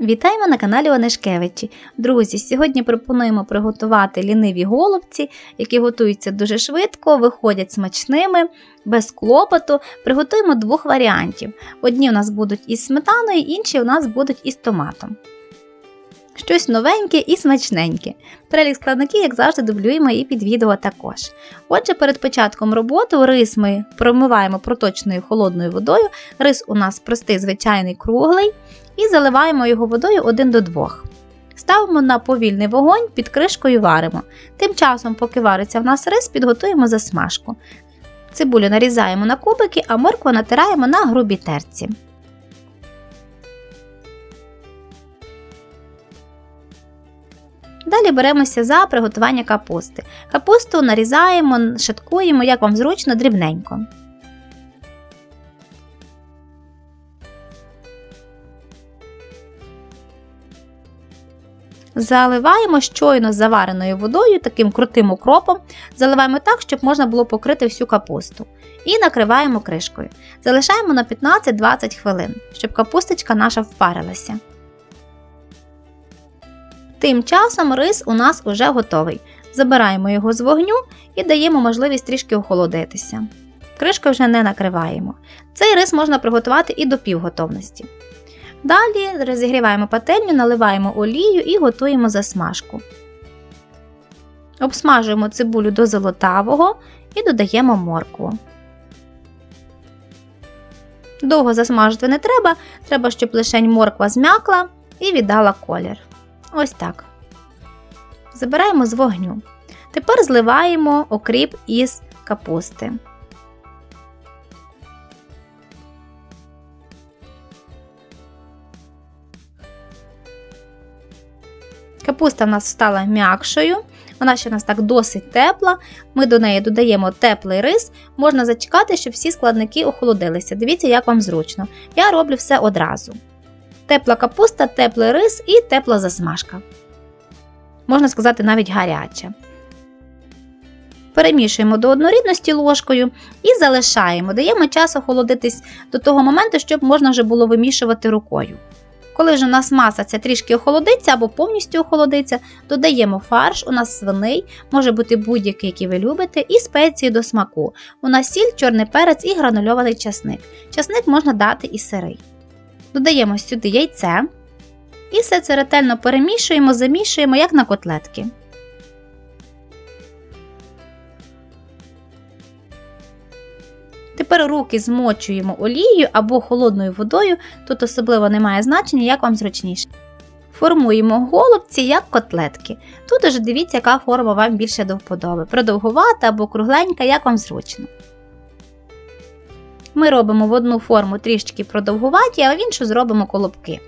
Вітаємо на каналі Онешкевичі. Друзі, сьогодні пропонуємо приготувати ліниві голубці, які готуються дуже швидко, виходять смачними, без клопоту. Приготуємо двох варіантів. Одні у нас будуть із сметаною, інші у нас будуть із томатом. Щось новеньке і смачненьке. Перелік складників, як завжди, дублюємо і під відео також. Отже, перед початком роботи рис ми промиваємо проточною холодною водою. Рис у нас простий, звичайний круглий і заливаємо його водою 1 до 2. Ставимо на повільний вогонь, під кришкою варимо. Тим часом, поки вариться в нас рис, підготуємо засмажку. Цибулю нарізаємо на кубики, а моркву натираємо на грубій терці. Далі беремося за приготування капусти. Капусту нарізаємо, шаткуємо, як вам зручно, дрібненько. Заливаємо щойно завареною водою, таким крутим укропом. Заливаємо так, щоб можна було покрити всю капусту. І накриваємо кришкою. Залишаємо на 15-20 хвилин, щоб капусточка наша впарилася. Тим часом рис у нас уже готовий. Забираємо його з вогню і даємо можливість трішки охолодитися. Кришкою вже не накриваємо. Цей рис можна приготувати і до півготовності. Далі розігріваємо пательню, наливаємо олію і готуємо засмажку. Обсмажуємо цибулю до золотавого і додаємо моркву. Довго засмажити не треба, треба, щоб лишень морква зм'якла і віддала колір. Ось так. Забираємо з вогню. Тепер зливаємо окріп із капусти. Капуста в нас стала м'якшою, вона ще у нас так досить тепла. Ми до неї додаємо теплий рис, можна зачекати, щоб всі складники охолодилися. Дивіться, як вам зручно. Я роблю все одразу. Тепла капуста, теплий рис і тепла засмажка. Можна сказати, навіть гаряча. Перемішуємо до однорідності ложкою і залишаємо. Даємо час охолодитись до того моменту, щоб можна вже було вимішувати рукою. Коли ж у нас маса ця трішки охолодиться або повністю охолодиться, додаємо фарш, у нас свиний, може бути будь-який, який ви любите, і спеції до смаку. У нас сіль, чорний перець і гранульований часник. Часник можна дати і сирий. Додаємо сюди яйце і все це ретельно перемішуємо, замішуємо, як на котлетки. Тепер руки змочуємо олією або холодною водою, тут особливо немає значення, як вам зручніше. Формуємо голубці як котлетки. Тут уже дивіться, яка форма вам більше до вподоби. Продовгувата або кругленька, як вам зручно. Ми робимо в одну форму трішки продовгуваті, а в іншу зробимо колобки.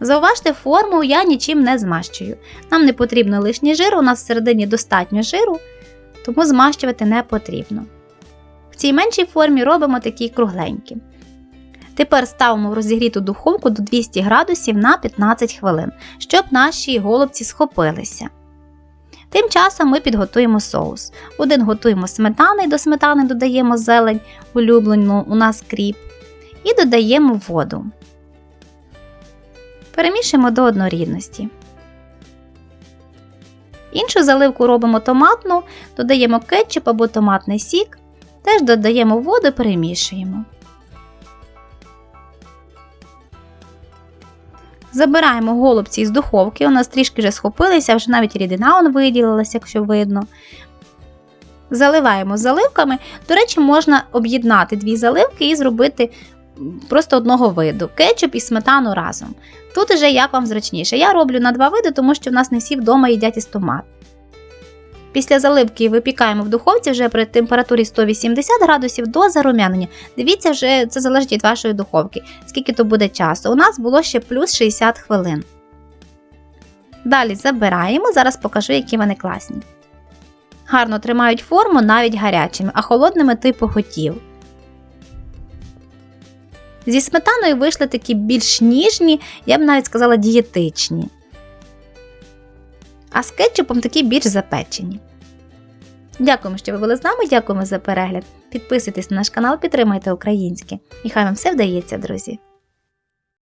Зауважте, форму я нічим не змащую. Нам не потрібно лишній жир, у нас всередині достатньо жиру, тому змащувати не потрібно. В цій меншій формі робимо такі кругленькі. Тепер ставимо в розігріту духовку до 200 градусів на 15 хвилин, щоб наші голубці схопилися. Тим часом ми підготуємо соус. Один готуємо сметани, до сметани додаємо зелень, улюблену у нас кріп, і додаємо воду. Перемішуємо до однорідності. Іншу заливку робимо томатну, додаємо кетчуп або томатний сік, теж додаємо воду перемішуємо. Забираємо голубці з духовки, у нас трішки вже схопилися, вже навіть рідина он виділилася, якщо видно. Заливаємо заливками. До речі, можна об'єднати дві заливки і зробити просто одного виду кетчуп і сметану разом. Тут уже як вам зручніше. Я роблю на два види, тому що в нас не всі вдома їдять із томат. Після заливки випікаємо в духовці вже при температурі 180 градусів до зарум'янення. Дивіться, вже це залежить від вашої духовки, скільки то буде часу. У нас було ще плюс 60 хвилин. Далі забираємо, зараз покажу, які вони класні. Гарно тримають форму навіть гарячими, а холодними типу хотів. Зі сметаною вийшли такі більш ніжні, я б навіть сказала дієтичні. А з кетчупом такі більш запечені. Дякуємо, що ви були з нами, дякуємо за перегляд. Підписуйтесь на наш канал, підтримайте українське. І хай вам все вдається, друзі!